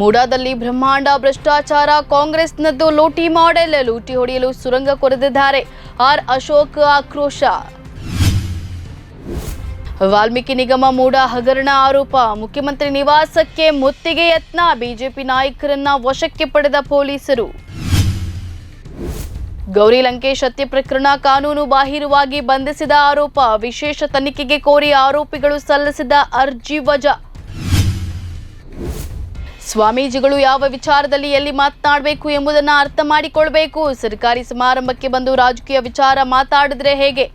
ಮೂಡಾದಲ್ಲಿ ಬ್ರಹ್ಮಾಂಡ ಭ್ರಷ್ಟಾಚಾರ, ಕಾಂಗ್ರೆಸ್ನದ್ದು ಲೂಟಿ ಮಾಡೆಲ್, ಲೂಟಿ ಹೊಡೆಯಲು ಸುರಂಗ ಕೊರೆದಿದ್ದಾರೆ. ಆರ್ ಅಶೋಕ್ ಆಕ್ರೋಶ. ವಾಲ್ಮೀಕಿ ನಿಗಮ ಮೂಡ ಹಗರಣ ಆರೋಪ. ಮುಖ್ಯಮಂತ್ರಿ ನಿವಾಸಕ್ಕೆ ಮುತ್ತಿಗೆ ಯತ್ನ. ಬಿಜೆಪಿ ನಾಯಕರನ್ನ ವಶಕ್ಕೆ ಪಡೆದ ಪೊಲೀಸರು. ಗೌರಿ ಲಂಕೇಶ್ ಹತ್ಯೆ ಪ್ರಕರಣ ಕಾನೂನು ಬಾಹಿರವಾಗಿ ಬಂಧಿಸಿದ ಆರೋಪ. ವಿಶೇಷ ತನಿಖೆಗೆ ಕೋರಿ ಆರೋಪಿಗಳು ಸಲ್ಲಿಸಿದ ಅರ್ಜಿ ವಜಾ. ಸ್ವಾಮೀಜಿಗಳು ಯಾವ ವಿಚಾರದಲ್ಲಿ ಎಲ್ಲಿ ಮಾತನಾಡಬೇಕು ಎಂಬುದನ್ನು ಅರ್ಥ ಮಾಡಿಕೊಳ್ಬೇಕು. ಸರ್ಕಾರಿ ಸಮಾರಂಭಕ್ಕೆ ಬಂದು ರಾಜಕೀಯ ವಿಚಾರ ಮಾತಾಡಿದ್ರೆ ಹೇಗೆ?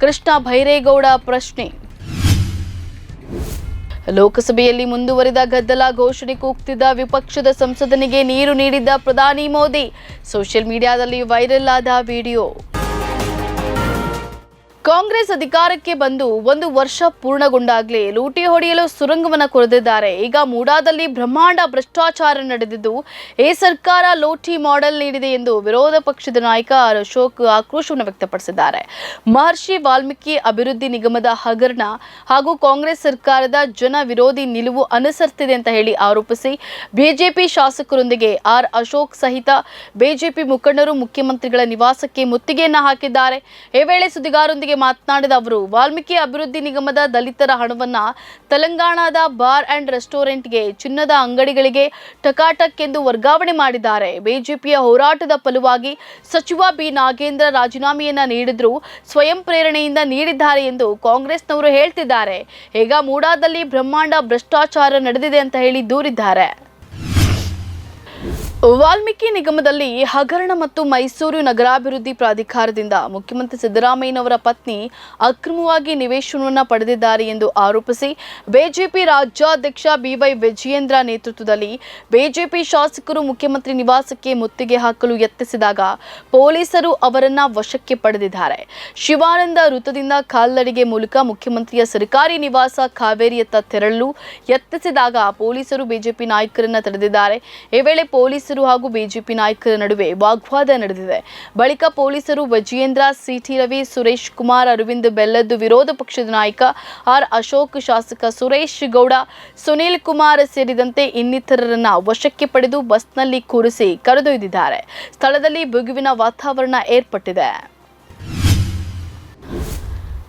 ಕೃಷ್ಣ ಭೈರೇಗೌಡ ಪ್ರಶ್ನೆ. ಲೋಕಸಭೆಯಲ್ಲಿ ಮುಂದುವರಿದ ಗದ್ದಲ ಘೋಷಣೆ ಕೂಗ್ತಿದ್ದ ವಿಪಕ್ಷದ ಸಂಸದನಿಗೆ ನೀರು ನೀಡಿದ್ದ ಪ್ರಧಾನಿ ಮೋದಿ. ಸೋಷಿಯಲ್ ಮೀಡಿಯಾದಲ್ಲಿ ವೈರಲ್ ಆದ ವಿಡಿಯೋ. ಕಾಂಗ್ರೆಸ್ ಅಧಿಕಾರಕ್ಕೆ ಬಂದು ಒಂದು ವರ್ಷ ಪೂರ್ಣಗೊಂಡಾಗಲೇ ಲೂಟಿ ಹೊಡೆಯಲು ಸುರಂಗವನ್ನು ಕೊರೆದಿದ್ದಾರೆ. ಈಗ ಮೂಡಾದಲ್ಲಿ ಬ್ರಹ್ಮಾಂಡ ಭ್ರಷ್ಟಾಚಾರ ನಡೆದಿದ್ದು, ಈ ಸರ್ಕಾರ ಲೋಟಿ ಮಾಡೆಲ್ ನೀಡಿದೆ ಎಂದು ವಿರೋಧ ಪಕ್ಷದ ನಾಯಕ ಅಶೋಕ್ ಆಕ್ರೋಶವನ್ನು ವ್ಯಕ್ತಪಡಿಸಿದ್ದಾರೆ. ಮಹರ್ಷಿ ವಾಲ್ಮೀಕಿ ಅಭಿವೃದ್ಧಿ ನಿಗಮದ ಹಗರಣ ಹಾಗೂ ಕಾಂಗ್ರೆಸ್ ಸರ್ಕಾರದ ಜನ ವಿರೋಧಿ ನಿಲುವು ಅನುಸರಿಸುತ್ತಿದೆ ಅಂತ ಹೇಳಿ ಆರೋಪಿಸಿ ಬಿಜೆಪಿ ಶಾಸಕರೊಂದಿಗೆ ಆರ್ ಅಶೋಕ್ ಸಹಿತ ಬಿಜೆಪಿ ಮುಖಂಡರು ಮುಖ್ಯಮಂತ್ರಿಗಳ ನಿವಾಸಕ್ಕೆ ಮುತ್ತಿಗೆಯನ್ನು ಹಾಕಿದ್ದಾರೆ. ಈ ವೇಳೆ ಸುದ್ದಿಗಾರರೊಂದಿಗೆ ಮಾತನಾಡಿದ ಅವರು, ವಾಲ್ಮೀಕಿ ಅಭಿವೃದ್ಧಿ ನಿಗಮದ ದಲಿತರ ಹಣವನ್ನ ತೆಲಂಗಾಣದ ಬಾರ್ ಅಂಡ್ ರೆಸ್ಟೋರೆಂಟ್ಗೆ ಚಿನ್ನದ ಅಂಗಡಿಗಳಿಗೆ ಟಕಾಟಕ್ ಎಂದು ವರ್ಗಾವಣೆ ಮಾಡಿದ್ದಾರೆ. ಬಿಜೆಪಿಯ ಹೋರಾಟದ ಫಲವಾಗಿ ಸಚಿವ ಬಿ. ನಾಗೇಂದ್ರ ರಾಜೀನಾಮೆಯನ್ನ ನೀಡಿದ್ರು, ಸ್ವಯಂ ಪ್ರೇರಣೆಯಿಂದ ನೀಡಿದ್ದಾರೆ ಎಂದು ಕಾಂಗ್ರೆಸ್ನವರು ಹೇಳ್ತಿದ್ದಾರೆ. ಈಗ ಮೂಡಾದಲ್ಲಿ ಬ್ರಹ್ಮಾಂಡ ಭ್ರಷ್ಟಾಚಾರ ನಡೆದಿದೆ ಅಂತ ಹೇಳಿ ದೂರಿದ್ದಾರೆ. ವಾಲ್ಮೀಕಿ ನಿಗಮದಲ್ಲಿ ಹಗರಣ ಮತ್ತು ಮೈಸೂರು ನಗರಾಭಿವೃದ್ಧಿ ಪ್ರಾಧಿಕಾರದಿಂದ ಮುಖ್ಯಮಂತ್ರಿ ಸಿದ್ದರಾಮಯ್ಯನವರ ಪತ್ನಿ ಅಕ್ರಮವಾಗಿ ನಿವೇಶನವನ್ನು ಪಡೆದಿದ್ದಾರೆ ಎಂದು ಆರೋಪಿಸಿ ಬಿಜೆಪಿ ರಾಜ್ಯಾಧ್ಯಕ್ಷ ಬಿವೈ ವಿಜಯೇಂದ್ರ ನೇತೃತ್ವದಲ್ಲಿ ಬಿಜೆಪಿ ಶಾಸಕರು ಮುಖ್ಯಮಂತ್ರಿ ನಿವಾಸಕ್ಕೆ ಮುತ್ತಿಗೆ ಹಾಕಲು ಯತ್ನಿಸಿದಾಗ ಪೊಲೀಸರು ಅವರನ್ನ ವಶಕ್ಕೆ ಪಡೆದಿದ್ದಾರೆ. ಶಿವಾನಂದ ವೃತ್ತದಿಂದ ಕಾಲ್ನಡಿಗೆ ಮೂಲಕ ಮುಖ್ಯಮಂತ್ರಿಯ ಸರ್ಕಾರಿ ನಿವಾಸ ಕಾವೇರಿಯತ್ತ ತೆರಳಲು ಯತ್ನಿಸಿದಾಗ ಪೊಲೀಸರು ಬಿಜೆಪಿ ನಾಯಕರನ್ನ ತಡೆದಿದ್ದಾರೆ. ಈ ವೇಳೆ ಪೊಲೀಸರು ಹಾಗೂ ಬಿಜೆಪಿ ನಾಯಕರ ನಡುವೆ ವಾಗ್ವಾದ ನಡೆದಿದೆ. ಬಳಿಕ ಪೊಲೀಸರು ವಜೇಂದ್ರ ಸಿಟಿ ರವಿ, ಸುರೇಶ್ ಕುಮಾರ್, ಅರವಿಂದ್ ಬೆಲ್ಲದ್ದು, ವಿರೋಧ ಪಕ್ಷದ ನಾಯಕ ಆರ್ ಅಶೋಕ್, ಶಾಸಕ ಸುರೇಶ್ ಗೌಡ, ಸುನೀಲ್ ಕುಮಾರ್ ಸೇರಿದಂತೆ ಇನ್ನಿತರರನ್ನ ವಶಕ್ಕೆ ಪಡೆದು ಬಸ್ನಲ್ಲಿ ಕೂರಿಸಿ ಕರೆದೊಯ್ದಿದ್ದಾರೆ. ಸ್ಥಳದಲ್ಲಿ ಬಿಗುವಿನ ವಾತಾವರಣ ಏರ್ಪಟ್ಟಿದೆ.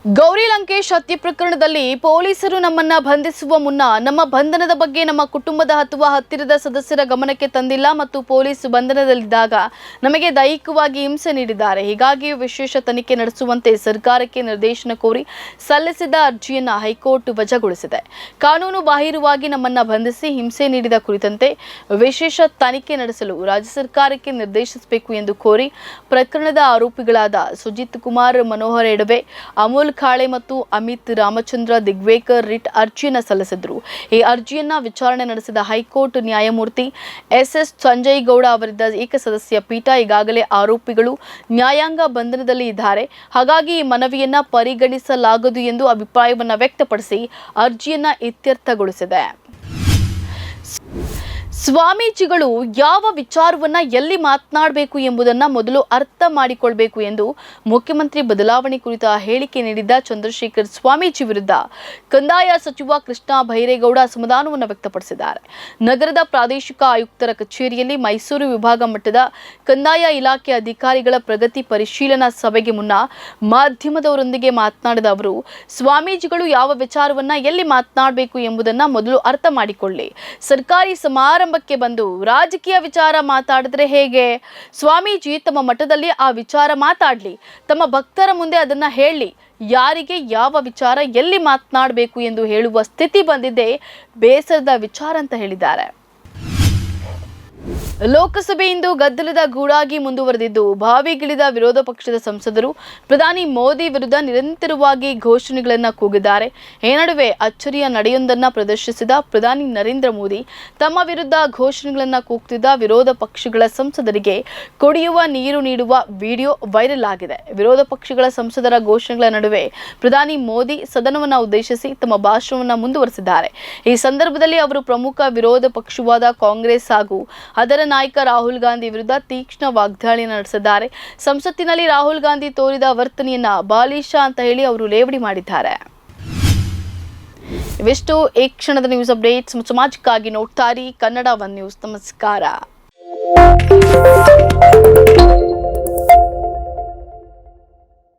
ಗೌರಿ ಲಂಕೇಶ್ ಹತ್ಯೆ ಪ್ರಕರಣದಲ್ಲಿ ಪೊಲೀಸರು ನಮ್ಮನ್ನ ಬಂಧಿಸುವ ಮುನ್ನ ನಮ್ಮ ಬಂಧನದ ಬಗ್ಗೆ ನಮ್ಮ ಕುಟುಂಬದ ಅಥವಾ ಹತ್ತಿರದ ಸದಸ್ಯರ ಗಮನಕ್ಕೆ ತಂದಿಲ್ಲ ಮತ್ತು ಪೊಲೀಸ್ ಬಂಧನದಲ್ಲಿದ್ದಾಗ ನಮಗೆ ದೈಹಿಕವಾಗಿ ಹಿಂಸೆ ನೀಡಿದ್ದಾರೆ. ಹೀಗಾಗಿ ವಿಶೇಷ ತನಿಖೆ ನಡೆಸುವಂತೆ ಸರ್ಕಾರಕ್ಕೆ ನಿರ್ದೇಶನ ಕೋರಿ ಸಲ್ಲಿಸಿದ ಅರ್ಜಿಯನ್ನು ಹೈಕೋರ್ಟ್ ವಜಾಗೊಳಿಸಿದೆ. ಕಾನೂನು ಬಾಹಿರವಾಗಿ ನಮ್ಮನ್ನ ಬಂಧಿಸಿ ಹಿಂಸೆ ನೀಡಿದ ಕುರಿತಂತೆ ವಿಶೇಷ ತನಿಖೆ ನಡೆಸಲು ರಾಜ್ಯ ಸರ್ಕಾರಕ್ಕೆ ನಿರ್ದೇಶಿಸಬೇಕು ಎಂದು ಕೋರಿ ಪ್ರಕರಣದ ಆರೋಪಿಗಳಾದ ಸುಜಿತ್ ಕುಮಾರ್, ಮನೋಹರ್ ಎಡವೆ, ಅಮೋಲ್ ಖಾಳೆ ಮತ್ತು ಅಮಿತ್ ರಾಮಚಂದ್ರ ದಿಗ್ವೇಕರ್ ರಿಟ್ ಅರ್ಜಿಯನ್ನು ಸಲ್ಲಿಸಿದ್ರು. ಈ ಅರ್ಜಿಯನ್ನ ವಿಚಾರಣೆ ನಡೆಸಿದ ಹೈಕೋರ್ಟ್ ನ್ಯಾಯಮೂರ್ತಿ ಎಸ್ ಎಸ್ ಸಂಜಯ್ ಗೌಡ ಅವರಿದ್ದ ಏಕಸದಸ್ಯ ಪೀಠ ಈಗಾಗಲೇ ಆರೋಪಿಗಳು ನ್ಯಾಯಾಂಗ ಬಂಧನದಲ್ಲಿ ಇದ್ದಾರೆ. ಹಾಗಾಗಿ ಈ ಮನವಿಯನ್ನ ಪರಿಗಣಿಸಲಾಗದು ಎಂದು ಅಭಿಪ್ರಾಯವನ್ನು ವ್ಯಕ್ತಪಡಿಸಿ ಅರ್ಜಿಯನ್ನು ಇತ್ಯರ್ಥಗೊಳಿಸಿದೆ. ಸ್ವಾಮೀಜಿಗಳು ಯಾವ ವಿಚಾರವನ್ನ ಎಲ್ಲಿ ಮಾತನಾಡಬೇಕು ಎಂಬುದನ್ನ ಮೊದಲು ಅರ್ಥ ಮಾಡಿಕೊಳ್ಬೇಕು ಎಂದು ಮುಖ್ಯಮಂತ್ರಿ ಬದಲಾವಣೆ ಕುರಿತ ಹೇಳಿಕೆ ನೀಡಿದ್ದ ಚಂದ್ರಶೇಖರ್ ಸ್ವಾಮೀಜಿ ವಿರುದ್ಧ ಕಂದಾಯ ಸಚಿವ ಕೃಷ್ಣ ಭೈರೇಗೌಡ ಅಸಮಾಧಾನವನ್ನು ವ್ಯಕ್ತಪಡಿಸಿದ್ದಾರೆ. ನಗರದ ಪ್ರಾದೇಶಿಕ ಆಯುಕ್ತರ ಕಚೇರಿಯಲ್ಲಿ ಮೈಸೂರು ವಿಭಾಗ ಮಟ್ಟದ ಕಂದಾಯ ಇಲಾಖೆ ಅಧಿಕಾರಿಗಳ ಪ್ರಗತಿ ಪರಿಶೀಲನಾ ಸಭೆಗೆ ಮುನ್ನ ಮಾಧ್ಯಮದವರೊಂದಿಗೆ ಮಾತನಾಡಿದ ಅವರು, ಸ್ವಾಮೀಜಿಗಳು ಯಾವ ವಿಚಾರವನ್ನ ಎಲ್ಲಿ ಮಾತನಾಡಬೇಕು ಎಂಬುದನ್ನ ಮೊದಲು ಅರ್ಥ ಮಾಡಿಕೊಳ್ಳಿ. ಸರ್ಕಾರಿ ಸಮಾರಂಭಕ್ಕೆ ಬಂದು ರಾಜಕೀಯ ವಿಚಾರ ಮಾತಾಡಿದ್ರೆ ಹೇಗೆ? ಸ್ವಾಮೀಜಿ, ತಮ್ಮ ಮಠದಲ್ಲಿ ಆ ವಿಚಾರ ಮಾತಾಡಲಿ. ತಮ್ಮ ಭಕ್ತರ ಮುಂದೆ ಅದನ್ನ ಹೇಳಿ. ಯಾರಿಗೆ ಯಾವ ವಿಚಾರ ಎಲ್ಲಿ ಮಾತನಾಡಬೇಕು ಎಂದು ಹೇಳುವ ಸ್ಥಿತಿ ಬಂದಿದೆ. ಬೇಸರದ ವಿಚಾರ ಅಂತ ಹೇಳಿದ್ದಾರೆ. ಲೋಕಸಭೆಯಿಂದ ಗದ್ದಲದ ಗೂಡಾಗಿ ಮುಂದುವರೆದಿದ್ದು, ಬಾವಿಗಿಳಿದ ವಿರೋಧ ಪಕ್ಷದ ಸಂಸದರು, ಪ್ರಧಾನಿ ಮೋದಿ ವಿರುದ್ಧ ನಿರಂತರವಾಗಿ ಘೋಷಣೆಗಳನ್ನು ಕೂಗಿದ್ದಾರೆ. ಈ ನಡುವೆ ಅಚ್ಚರಿಯ ನಡೆಯೊಂದನ್ನು ಪ್ರದರ್ಶಿಸಿದ ಪ್ರಧಾನಿ ನರೇಂದ್ರ ಮೋದಿ, ತಮ್ಮ ವಿರುದ್ಧ ಘೋಷಣೆಗಳನ್ನು ಕೂಗ್ತಿದ್ದ ವಿರೋಧ ಪಕ್ಷಗಳ ಸಂಸದರಿಗೆ ಕುಡಿಯುವ ನೀರು ನೀಡುವ ವಿಡಿಯೋ ವೈರಲ್ ಆಗಿದೆ. ವಿರೋಧ ಪಕ್ಷಗಳ ಸಂಸದರ ಘೋಷಣೆಗಳ ನಡುವೆ ಪ್ರಧಾನಿ ಮೋದಿ ಸದನವನ್ನು ಉದ್ದೇಶಿಸಿ ತಮ್ಮ ಭಾಷಣವನ್ನು ಮುಂದುವರೆಸಿದ್ದಾರೆ. ಈ ಸಂದರ್ಭದಲ್ಲಿ ಅವರು ಪ್ರಮುಖ ವಿರೋಧ ಪಕ್ಷವಾದ ಕಾಂಗ್ರೆಸ್ ಹಾಗೂ ಅದರ ನಾಯಕ ರಾಹುಲ್ ಗಾಂಧಿ ವಿರುದ್ಧ ತೀಕ್ಷ್ಣ ವಾಗ್ದಾಳಿ ನಡೆಸಿದ್ದಾರೆ. ಸಂಸತ್ತಿನಲ್ಲಿ ರಾಹುಲ್ ಗಾಂಧಿ ತೋರಿದ ವರ್ತನೆಯನ್ನ ಬಾಲಿಶ ಅಂತ ಹೇಳಿ ಅವರು ಲೇವಡಿ ಮಾಡಿದ್ದಾರೆ. ಇವಿಷ್ಟು. ಈ ಕ್ಷಣದ ನ್ಯೂಸ್ ಅಪ್ಡೇಟ್ಸ್ ಸಮಾಜಕ್ಕಾಗಿ ನೋಡ್ತಾರೆ ಕನ್ನಡ ಒನ್ ನ್ಯೂಸ್. ನಮಸ್ಕಾರ.